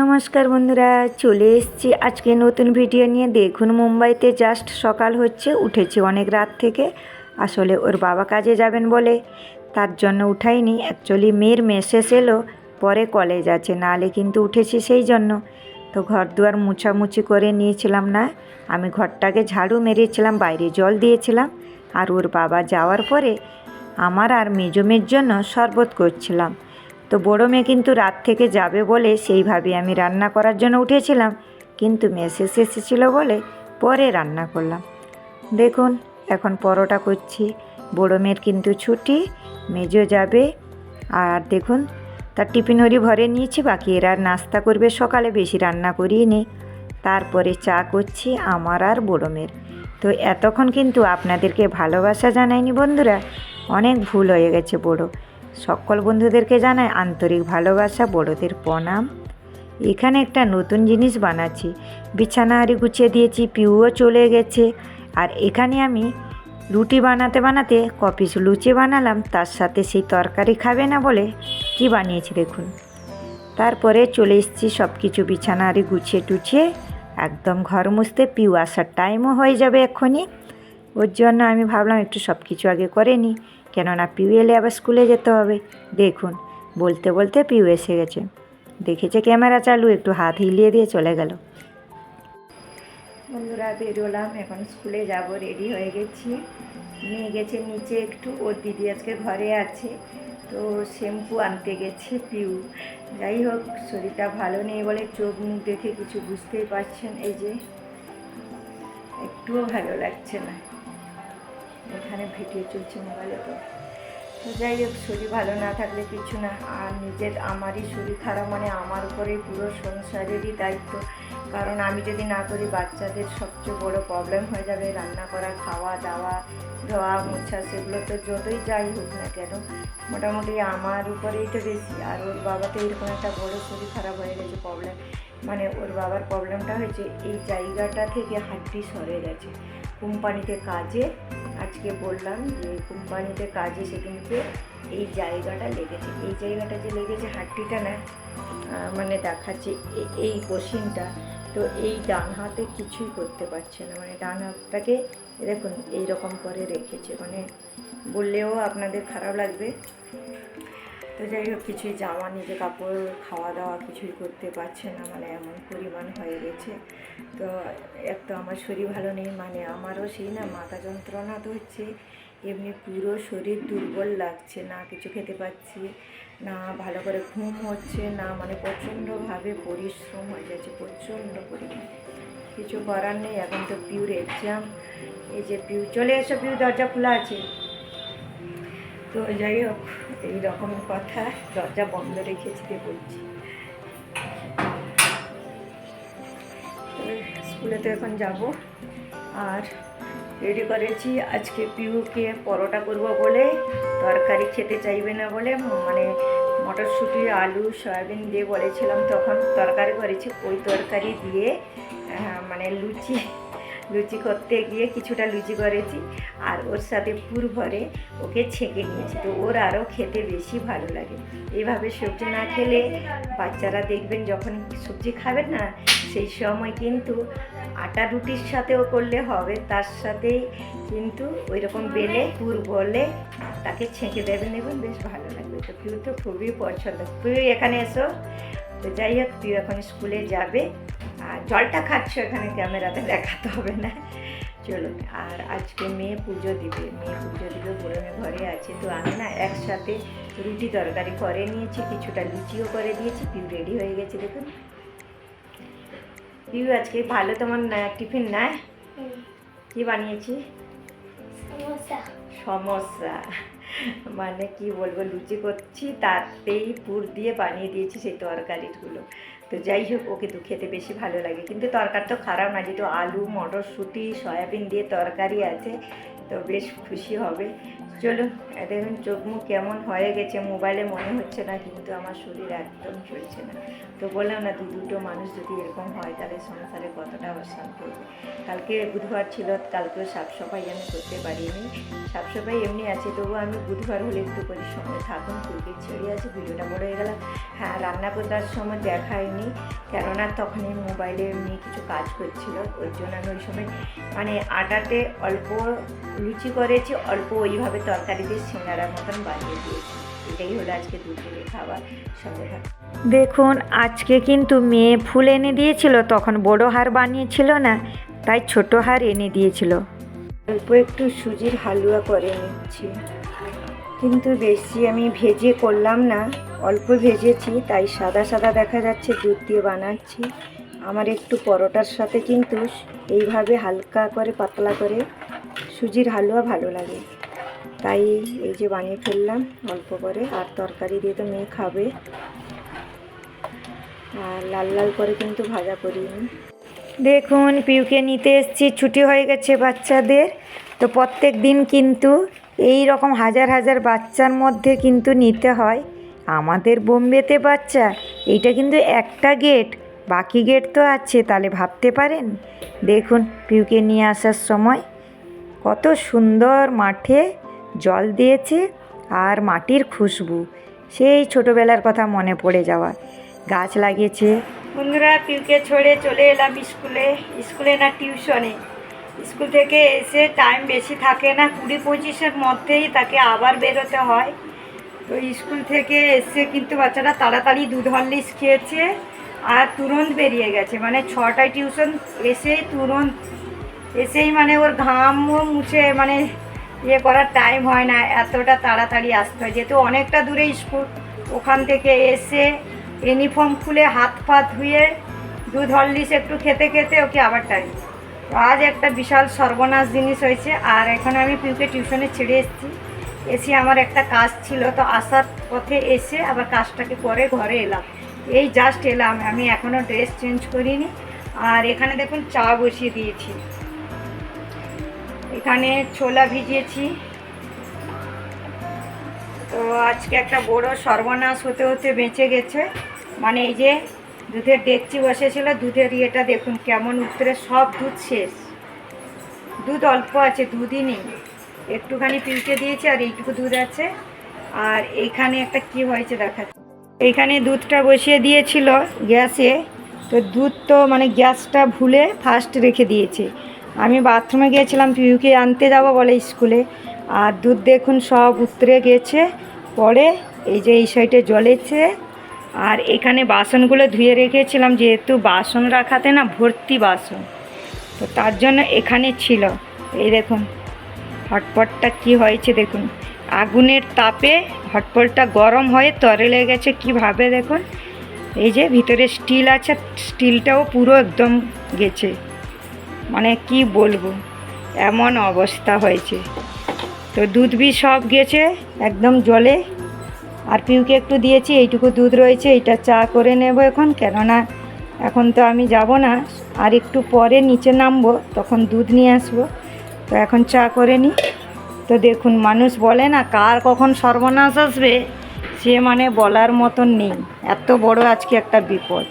নমস্কার বন্ধুরা, চলে এসেছি আজকে নতুন ভিডিও নিয়ে। দেখুন, মুম্বাইতে জাস্ট সকাল হচ্ছে, উঠেছি অনেক রাত থেকে। আসলে ওর বাবা কাজে যাবেন বলে, তার জন্য উঠাইনি। অ্যাকচুয়ালি মেয়ের মেসেজ এলো, পরে কলেজ আছে নাহলে কিন্তু উঠেছি সেই জন্য। তো ঘর দুয়ার মুছামুছি করে নিয়েছিলাম না, আমি ঘরটাকে ঝাড়ু মেরেছিলাম, বাইরে জল দিয়েছিলাম। আর ওর বাবা যাওয়ার পরে, আমার আর মেজমের জন্য শরবত করছিলাম। তো বড়ো মেয়ে কিন্তু রাত থেকে যাবে বলে সেইভাবে আমি রান্না করার জন্য উঠেছিলাম। কিন্তু মেসেজ এসেছিল বলে পরে রান্না করলাম। দেখুন, এখন পরোটা করছি। বড়ো মেয়ের কিন্তু ছুটি, মেজো যাবে। আর দেখুন, তার টিফিন হরি ভরে নিয়েছি, বাকি এরা নাস্তা করবে সকালে, বেশি রান্না করিয়ে নি তারপরে চা করছি আমার আর বড়ো মেয়ের। তো এতক্ষণ কিন্তু আপনাদেরকে ভালোবাসা জানাইনি বন্ধুরা, অনেক ভুল হয়ে গেছে বড়ো। সকল বন্ধুদেরকে জানাই আন্তরিক ভালোবাসা, বড়দের প্রণাম। এখানে একটা নতুন জিনিস বানাচ্ছি। বিছানা হাড়ি গুছিয়ে দিয়েছি, পিউও চলে গেছে। আর এখানে আমি রুটি বানাতে বানাতে কপিস লুচি বানালাম, তার সাথে সেই তরকারি খাবে না বলে কি বানিয়েছি দেখুন। তারপরে চলে এসেছি সব কিছু বিছানা হাড়ি গুছিয়ে টুছিয়ে, একদম ঘর মুছতে পিউ আসার টাইমও হয়ে যাবে এক্ষুনি। ওর জন্য আমি ভাবলাম একটু সব কিছু আগে করে নিই। কেননা পিউ এলে আবার স্কুলে যেতে হবে। দেখুন, বলতে বলতে পিউ এসে গেছে। দেখেছে ক্যামেরা চালু, একটু হাত হিলিয়ে দিয়ে চলে গেল। বন্ধুরা, বেরোলাম, এখন স্কুলে যাব রেডি হয়ে গেছি। নিয়ে গেছে নিচে একটু, ওর দিদি আজকে ঘরে আছে। তো শ্যাম্পু আনতে গেছে পিউ। যাই হোক, শরীরটা ভালো নেই বলে চোখ মুখ দেখে কিছু বুঝতেই পারছেন, এই যে একটুও ভালো লাগছে না। এখানে ভিডিও চলছে মোবাইলে তো। তো যাই হোক, শরীর ভালো না থাকলে কিছু না। আর নিজের, আমারই শরীর খারাপ মানে আমার উপরেই পুরো সংসারেরই দায়িত্ব। কারণ আমি যদি না করি, বাচ্চাদের সবচেয়ে বড় প্রবলেম হয়ে যাবে। রান্না করা, খাওয়া দাওয়া, ধোয়া, মোছা, সেগুলো তো যতই যাই হোক না কেন, মোটামুটি আমার উপরেই তো বেশি। আর ওর বাবাতে এরকম একটা বড় শরীর খারাপ হয়ে গেছে প্রবলেম মানে ওর বাবার প্রবলেমটা হয়েছে, এই জায়গাটা থেকে হাড্ডি সরে গেছে। কোম্পানিতে কাজে আজকে বললাম যে কোম্পানিতে কাজে সেদিনকে এই জায়গাটা লেগেছে। এই জায়গাটা যে লেগেছে হাড্ডিটা না মানে দেখাচ্ছে এই কোশিনটা তো এই ডান হাতে কিছুই করতে পারছে না। মানে ডান হাতটাকে দেখুন, এইরকম করে রেখেছে। মানে বললেও আপনাদের খারাপ লাগবে। তো যাই হোক, কিছুই জামা নিজে কাপড় খাওয়া দাওয়া কিছুই করতে পারছে না মানে এমন পরিমাণ হয়ে গেছে। তো এক তো আমার শরীর ভালো নেই মানে আমারও সেই না মাথা যন্ত্রণা তো হচ্ছে, এমনি পুরো শরীর দুর্বল লাগছে, না কিছু খেতে পাচ্ছি, না ভালো করে ঘুম হচ্ছে, না মানে প্রচণ্ডভাবে পরিশ্রম হয়ে যাচ্ছে, প্রচণ্ড পরিমাণ। কিছু করার নেই, এখন তো পিউর এক্সাম এই যে পিউ, চলে এসো পিউ, দরজা খোলা আছে। তো যাই হোক এই রকম কথা দরজা বন্ধ রেখেছি বলছি। স্কুলে তো এখন যাব। আর রেডি করেছি আজকে পিউকে পরোটা করব বলে, তরকারি খেতে চাইবে না বলে মানে মটরশুঁটি, আলু, সয়াবিন দিয়ে বলেছিলাম, তখন তরকারি করেছি, ওই তরকারি দিয়ে মানে লুচি লুচি করতে গিয়ে কিছুটা লুচি করেছি আর ওর সাথে পুর ভরে ওকে ছেঁকে নিয়েছি। তো ওর আরও খেতে বেশি ভালো লাগে। এইভাবে সবজি না খেলে বাচ্চারা দেখবেন যখন সবজি খাবেন না, সেই সময় কিন্তু আটা রুটির সাথেও করলে হবে, তার সাথেই কিন্তু ওই রকম বেলে পুর বলে তাকে ছেঁকে দেবেন এবং বেশ ভালো লাগবে। তো পিউ তো খুবই পছন্দ। পিউ এখানে এসো। তো যাই হোক তুই এখন স্কুলে যাবে। আর জলটা খাচ্ছ এখানে ক্যামেরাতে দেখাতে হবে না। চলুন আর আজকে মেয়ে পুজো দিবে। মেয়ে পুজো দিবে বলে মেয়ে ঘরে আছে। তো আমি না একসাথে রুটি তরকারি করে নিয়েছি কিছুটা লুচিও করে দিয়েছি পিউ রেডি হয়ে গেছে দেখুন। পিউ আজকে ভালো তোমার টিফিন না কি বানিয়েছি? সমস্যা মানে কি বলব লুচি করছি তাতেই পুর দিয়ে বানিয়ে দিয়েছি সেই তরকারিগুলো। তো যাই হোক, ওকে তো খেতে বেশি ভালো লাগে। কিন্তু তরকারি তো খারাপ না যেহেতু আলু, মটরশুঁটি, সয়াবিন দিয়ে তরকারি আছে, তো বেশ খুশি হবে। আর দেখুন চোখ মুখ কেমন হয়ে গেছে মোবাইলে মনে হচ্ছে না, কিন্তু আমার শরীর একদম চলছে না। তো বললাম না, দু দুটো মানুষ যদি এরকম হয়, তাহলে সংসারে কতটা অশান্তি কালকে বুধবার ছিল, কালকেও সাফসফাই আমি করতে পারিনি। সাফসফাই এমনি আছে, তবুও আমি বুধবার হলে একটু করি সময় থাকুন ফুলকে ছেড়ে আছে, ভিডিওটা বড় হয়ে গেল। হ্যাঁ রান্না করার সময় দেখায়নি, কেননা তখনই মোবাইলে এমনি কিছু কাজ করছিল, ওই জন্য আমি ওই সময় মানে আটাতে অল্প লুচি করেছি, অল্প ওইভাবে তরকারি দিয়ে সিঙ্গারার মতন বানিয়ে দিয়েছি। এটাই হলো আজকে দুপুরে খাবার সঙ্গে দেখুন আজকে কিন্তু মেয়ে ফুল এনে দিয়েছিল তখন বড় হার বানিয়েছিল না তাই ছোট হার এনে দিয়েছিল। অল্প একটু সুজির হালুয়া করে নিচ্ছি। কিন্তু বেশি আমি ভেজে করলাম না অল্প ভেজেছি তাই সাদা সাদা দেখা যাচ্ছে দুধ দিয়ে বানাচ্ছি। আমার একটু পরোটার সাথে কিন্তু এইভাবে হালকা করে পাতলা করে সুজির হালুয়া ভালো লাগে। তাই এই যে বানিয়ে ফেললাম অল্প করে। আর তরকারি দিয়ে তো মেয়ে খাবে। আর লাল লাল করে কিন্তু ভাজা করিনি। দেখুন, পিউকে নিতে এসেছি, ছুটি হয়ে গেছে বাচ্চাদের। তো প্রত্যেক দিন কিন্তু এই রকম হাজার হাজার বাচ্চার মধ্যে কিন্তু নিতে হয়। আমাদের বোম্বেতে বাচ্চা, এইটা কিন্তু একটা গেট, বাকি গেট তো আছে, তাহলে ভাবতে পারেন? দেখুন, পিউকে নিয়ে আসার সময় কত সুন্দর মাঠে জল দিয়েছে আর মাটির খুশবু। সেই ছোটোবেলার কথা মনে পড়ে যাওয়া। গাছ লাগিয়েছে। বন্ধুরা, পিউকে ছড়ে চলে এলাম স্কুলে। স্কুলে না টিউশনে। স্কুল থেকে এসে টাইম বেশি থাকে না। কুড়ি পঁচিশের মধ্যেই তাকে আবার বেরোতে হয়। তো স্কুল থেকে এসে কিন্তু বাচ্চাটা তাড়াতাড়ি দুধ হরলিক্স খেয়েছে আর তুরন্ত বেরিয়ে গেছে। মানে ছটায় টিউশন এসেই তুরন্ত, এসেই মানে ওর ঘামও মুছে মানে ইয়ে করার টাইম হয় না, এতটা তাড়াতাড়ি আসতে হয়। যেহেতু অনেকটা দূরে স্কুল ওখান থেকে এসে ইউনিফর্ম খুলে হাত পা ধুয়ে দুধ হরলিক্স একটু খেতে খেতে ওকে আবার টাইম আজ একটা বিশাল সর্বনাশ জিনিস হয়েছে, আর এখন আমি পিউকে টিউশনে ছেড়ে এসেছি। এসে আমার একটা কাজ ছিল, তো আসার পথে এসে আবার কাজটাকে করে ঘরে এলাম। এই জাস্ট এলাম, আমি এখনও ড্রেস চেঞ্জ করিনি। আর এখানে দেখুন চা বসিয়ে দিয়েছি। এখানে ছোলা ভিজিয়েছি। তো আজকে একটা বড় সর্বনাশ হতে হতে বেঁচে গেছে। মানে এই যে দুধের ডেকচি বসেছিল, দুধের ইয়েটা দেখুন কেমন উত্তরে সব দুধ শেষ। দুধ অল্প আছে, দুধই নেই। একটুখানি পিউকে দিয়েছি আর এইটুকু দুধ আছে। আর এইখানে একটা কি হয়েছে দেখাচ্ছি এইখানে দুধটা বসিয়ে দিয়েছিল গ্যাসে। তো দুধ তো মানে গ্যাসটা ভুলে ফার্স্ট রেখে দিয়েছে। আমি বাথরুমে গিয়েছিলাম, পিউকে আনতে যাব বলে স্কুলে। আর দুধ দেখুন সব উতরে গেছে, পরে এই যে এই সাইডে জ্বলেছে। আর এখানে বাসনগুলো ধুয়ে রেখেছিলাম, যেহেতু বাসন রাখাতে না ভর্তি বাসন। তো তার জন্য এখানে ছিল। এই দেখুন, হটপটটা কি হয়েছে দেখুন। আগুনের তাপে হটপটটা গরম হয়ে তরলে গেছে, কীভাবে দেখুন। এই যে ভিতরে স্টিল আছে, স্টিলটাও পুরো একদম গেছে। মানে কি বলব? এমন অবস্থা হয়েছে। তো দুধ বি সব গেছে একদম জলে। আর পিউকে একটু দিয়েছি, এইটুকু দুধ রয়েছে এটা চা করে নেব এখন। কেননা এখন তো আমি যাব না। আর একটু পরে নিচে নামবো, তখন দুধ নিয়ে আসব। তো এখন চা করে নিই তো দেখুন, মানুষ বলে না, কার কখন সর্বনাশ আসবে? সে মানে বলার মতন নেই। এত বড় আজকে একটা বিপদ।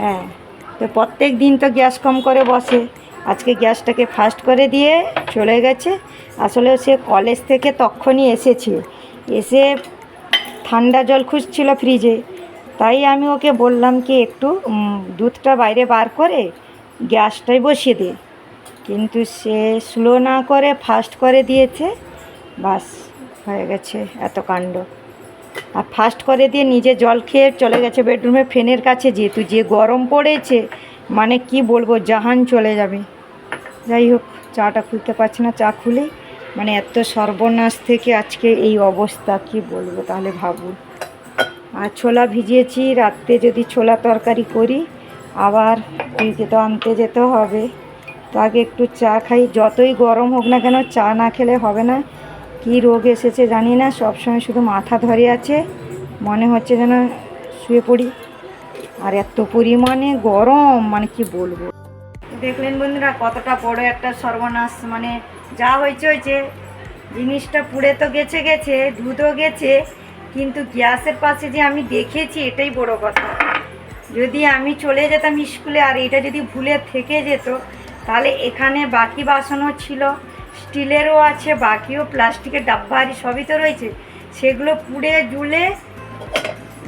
হ্যাঁ। তো প্রত্যেক দিন তো গ্যাস কম করে বসে। আজকে গ্যাসটাকে ফাস্ট করে দিয়ে চলে গেছে। আসলে সে কলেজ থেকে তখনই এসেছে। এসে ঠান্ডা জল খুঁজছিল ফ্রিজে। তাই আমি ওকে বললাম কি, একটু দুধটা বাইরে বার করে গ্যাসটাই বসিয়ে দে। কিন্তু সে স্লো না করে, ফাস্ট করে দিয়েছে। বাস, হয়ে গেছে এত কাণ্ড। আর ফাস্ট করে দিয়ে নিজে জল খেয়ে চলে গেছে বেডরুমে ফ্যানের কাছে, যেহেতু যে গরম পড়েছে মানে কি বলব, জাহান চলে যাবে। যাই হোক, চাটা খুলতে পারছি না, চা খুলে মানে এত সর্বনাশ থেকে আজকে এই অবস্থা, কি বলব তাহলে ভাবুন। আর ছোলা ভিজিয়েছি, রাত্রে যদি ছোলা তরকারি করি, আবার পিউকে তো আনতে যেতে হবে। তো আগে একটু চা খাই, যতই গরম হোক না কেন, চা না খেলে হবে না। কি রোগ এসেছে জানি না, সবসময় শুধু মাথা ধরে আছে, মনে হচ্ছে যেন শুয়ে পড়ি। আর এত পরিমাণে গরম মানে কি বলব? দেখলেন বন্ধুরা, কতটা বড় একটা সর্বনাশ মানে যা হয়েছে হয়েছে। জিনিসটা পুড়ে তো গেছে গেছে দুধও গেছে, কিন্তু গ্যাসের পাশে যে আমি দেখেছি, এটাই বড় কথা। যদি আমি চলে যেতাম স্কুলে, আর এটা যদি ভুলে থেকে যেত, তাহলে এখানে বাকি বাসনও ছিল। স্টিলেরও আছে, বাকিও প্লাস্টিকের ডাব্বা আরি সবই তো রয়েছে। সেগুলো পুড়ে জুলে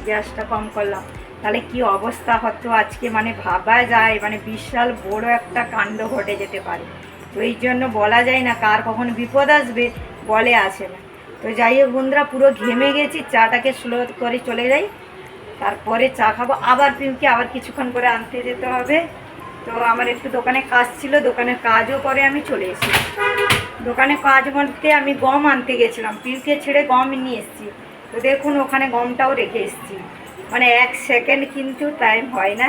গ্যাসটা কম করলাম। তাহলে কি অবস্থা হতো? আজকে মানে ভাবা যায় মানে বিশাল বড় একটা কাণ্ড ঘটে যেতে পারে। তো এই জন্য বলা যায় না কার কখন বিপদ আসবে, বলে আসে না। তো যাই হোক বন্ধুরা, পুরো ঘেমে গেছি, চাটাকে স্লো করে চলে যাই। তারপরে চা খাব। আবার পিউকে আবার কিছুক্ষণ করে আনতে যেতে হবে। তো আমার একটু দোকানে কাজ ছিল, দোকানের কাজও করে আমি চলে এসেছি। দোকানে কাজ বলতে আমি গম আনতে গেছিলাম। পিউকে ছেড়ে গম নিয়ে এসেছি। তো দেখুন, ওখানে গমটাও রেখে এসেছি। মানে এক সেকেন্ড কিন্তু টাইম হয় না।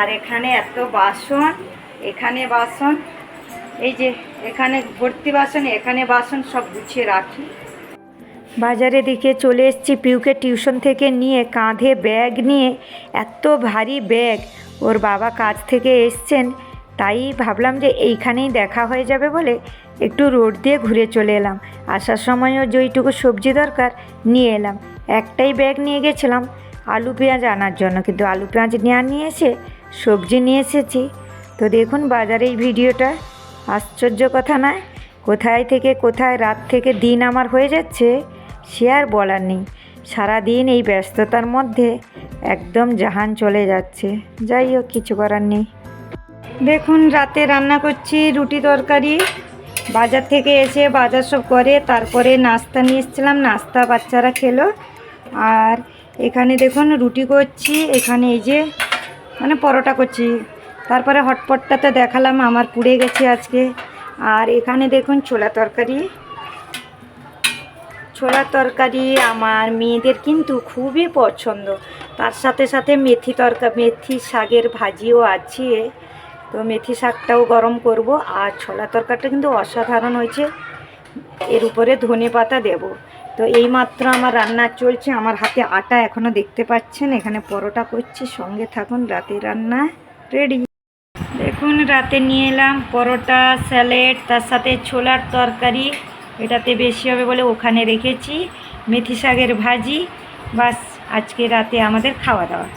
আর এখানে এত বাসন, এখানে বাসন, এই যে এখানে ভর্তি বাসন, এখানে বাসন সব গুছিয়ে রাখি। বাজারে দিকে চলে এসেছি। পিউকে টিউশন থেকে নিয়ে কাঁধে ব্যাগ নিয়ে, এত ভারী ব্যাগ। ওর বাবা কাজ থেকে এসছেন, তাই ভাবলাম যে এইখানেই দেখা হয়ে যাবে বলে একটু রোড দিয়ে ঘুরে চলে এলাম। আসার সময়ও যেইটুকু সবজি দরকার নিয়ে এলাম। একটাই ব্যাগ নিয়ে গেছিলাম, আলু পেঁয়াজ আনার জন্য। কিন্তু আলু পেঁয়াজ নিয়ে নিয়ে এসে সবজি নিয়ে এসেছি। তো দেখুন বাজারে এই ভিডিওটা। আশ্চর্য কথা নয়, কোথায় থেকে কোথায় রাত থেকে দিন আমার হয়ে যাচ্ছে, সে আর বলার নেই। সারাদিন এই ব্যস্ততার মধ্যে একদম জাহান চলে যাচ্ছে। যাই হোক, কিছু করার নেই। দেখুন রাতে রান্না করছি রুটি তরকারি। বাজার থেকে এসে বাজার সব করে, তারপরে নাস্তা নিয়ে এসেছিলাম, নাস্তা বাচ্চারা খেলো। আর এখানে দেখুন রুটি করছি, এখানে এই যে মানে পরোটা করছি। তারপরে হটপটটাতে দেখালাম, আমার পুড়ে গেছে আজকে। আর এখানে দেখুন ছোলা তরকারি। ছোলার তরকারি আমার মেয়েদের কিন্তু খুবই পছন্দ। তার সাথে সাথে মেথি তরকা, মেথি শাকের ভাজিও আছে। তো মেথি শাকটাও গরম করব আর ছোলা তরকারিটা কিন্তু অসাধারণ হয়েছে। এর উপরে ধনে পাতা দেবো। তো এই মাত্র আমার রান্না চলছে। আমার হাতে আটা এখনও দেখতে পাচ্ছেন। এখানে পরোটা করছি। সঙ্গে থাকুন রাতে রান্না রেডি। দেখুন, রাতে নিয়ে এলাম পরোটা, স্যালেড, তার সাথে ছোলার তরকারি। এটাতে বেশি হবে বলে ওখানে রেখেছি। মেথি শাকের ভাজি। বাস, আজকে রাতে আমাদের খাওয়া দাওয়া।